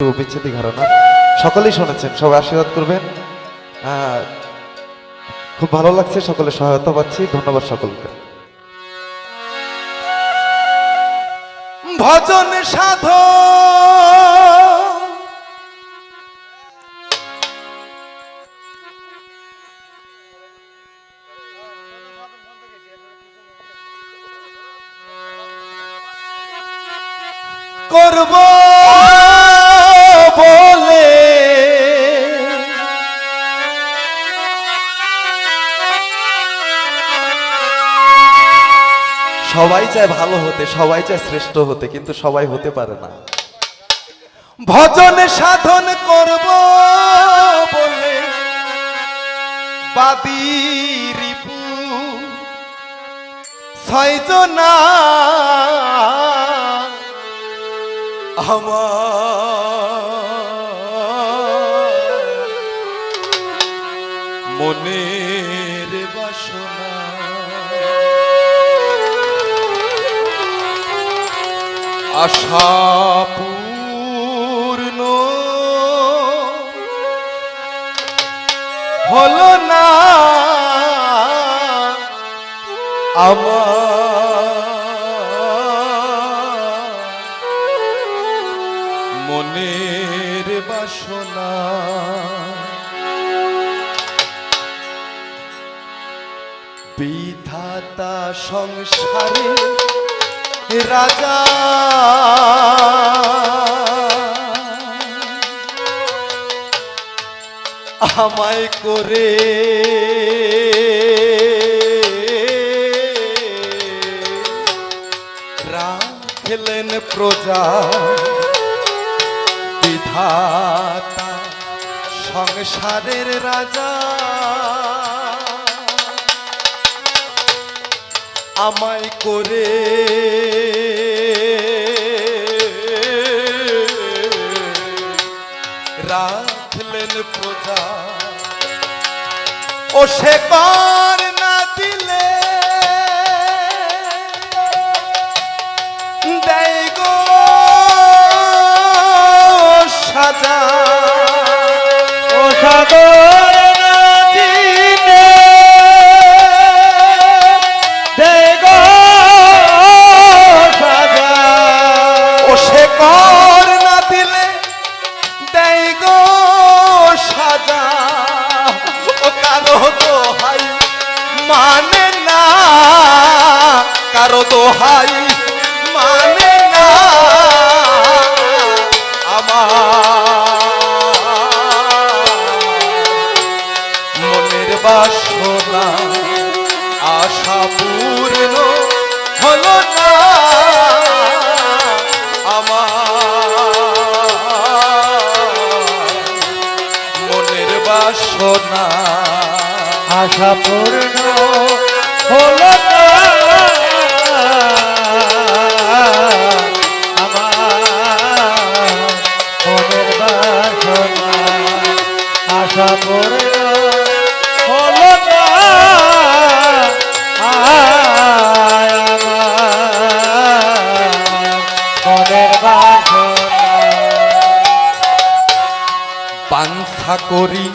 বিচ্ছেদী ধারণা সকলেই শুনেছেন, সবাই আশীর্বাদ করবেন। খুব ভালো লাগছে, সকলে সহায়তা পাচ্ছি। ধন্যবাদ সকলকে। ভজন সাধ করব। সবাই চায় ভালো হতে, সবাই চায় শ্রেষ্ঠ হতে, কিন্তু সবাই হতে পারে না। ভজন সাধন করব বলে বাদি রিপু। ছয়জনা আমার মনের আশা পূর্ণ হলো না আমার মনের বাসনা। বিধাতা সংসারে রাজা। আমায় করে রাখলেন প্রজা বিধাতা সংসারের রাজা। আমায় করে। রাখলেন প্রজা। ও সে কর দোহাই মানে না আমার। মনের বাসনা আশা পূর্ণ হলো না আমার। মনের বাসনা আশা পূর্ণ আশা পূর্ণ হলো মনের বাসনা। করি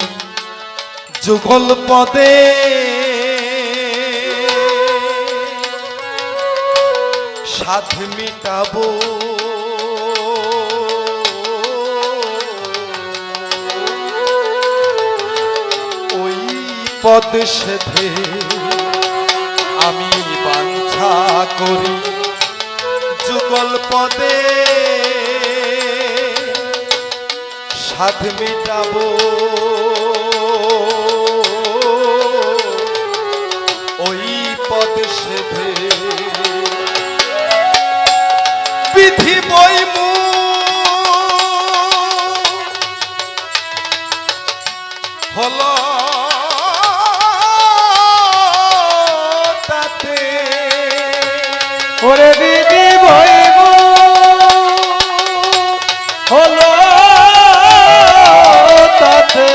যুগল পদে। সাধ মিটাবো। পদ সেধে আমি বাঞ্ছা করি। যুগল পদে সাধ মেটাবো। ওই পদ সেধে। বিধি বইমু হলো হলো তাতে।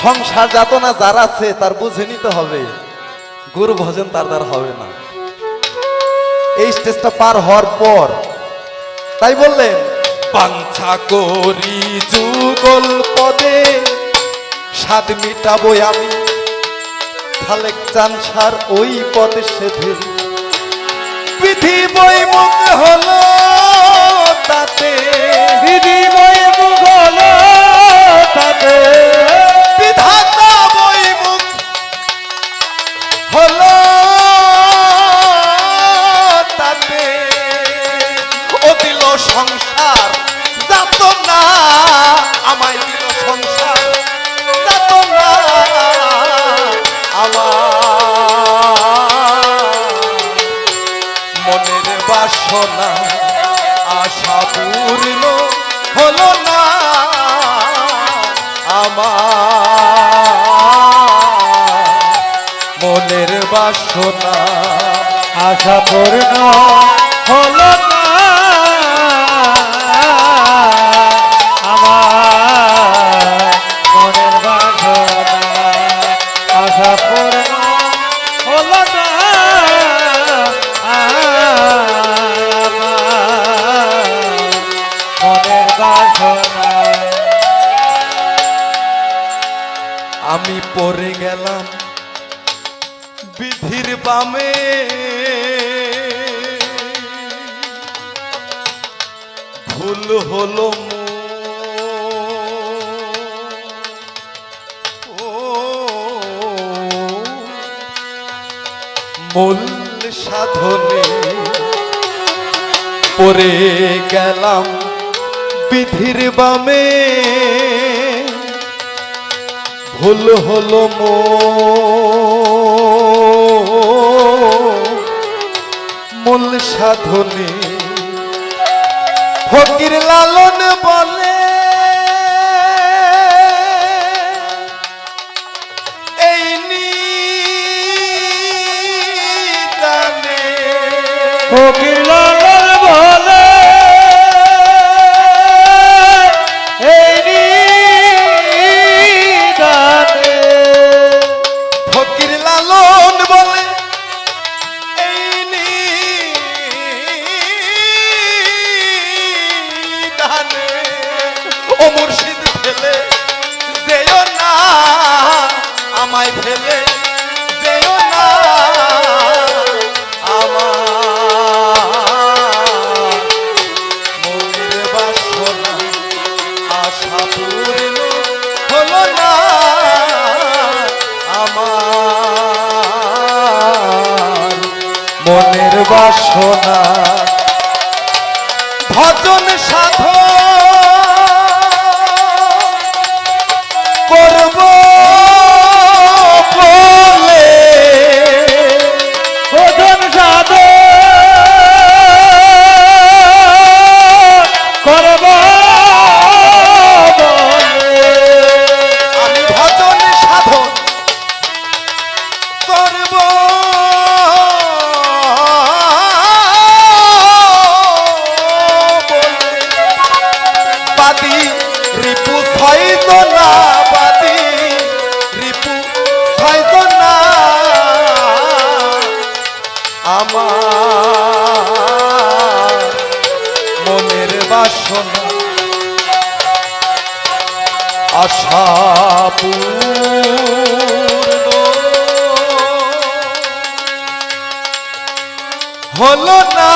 সংসার যাতনা যার আছে তার বুঝে নিতে হবে। গুরু ভজন তার দ্বারা হবে না। এই স্টেজটা পার হওয়ার পর তাই বললেন বাঞ্ছা করি যুগল পদে স্বাদ মিটাবো আমি। খালেক চানসার ওই পদে সেধে বিধি বৈমুখ হলো তাতে। বিধি বই বাসনা আশা পূর্ণ হলো না। আমার মনের বাসনা আশা পূর্ণ হলো না। আমি পরে গেলাম বিধির বামে। ভুল হলো মূল সাধনে পরে গেলাম বিধির বামে। ভুল হল মো। মূল সাধনে ফকির লালন বলে বাসনা। ভজন সাধ করব। রিপু ছয়জনা বাদি রিপু ছয়জনা আমার মনের বাসনা আশা হলো না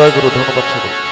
জয় গুরু ধন্যবাদ সকল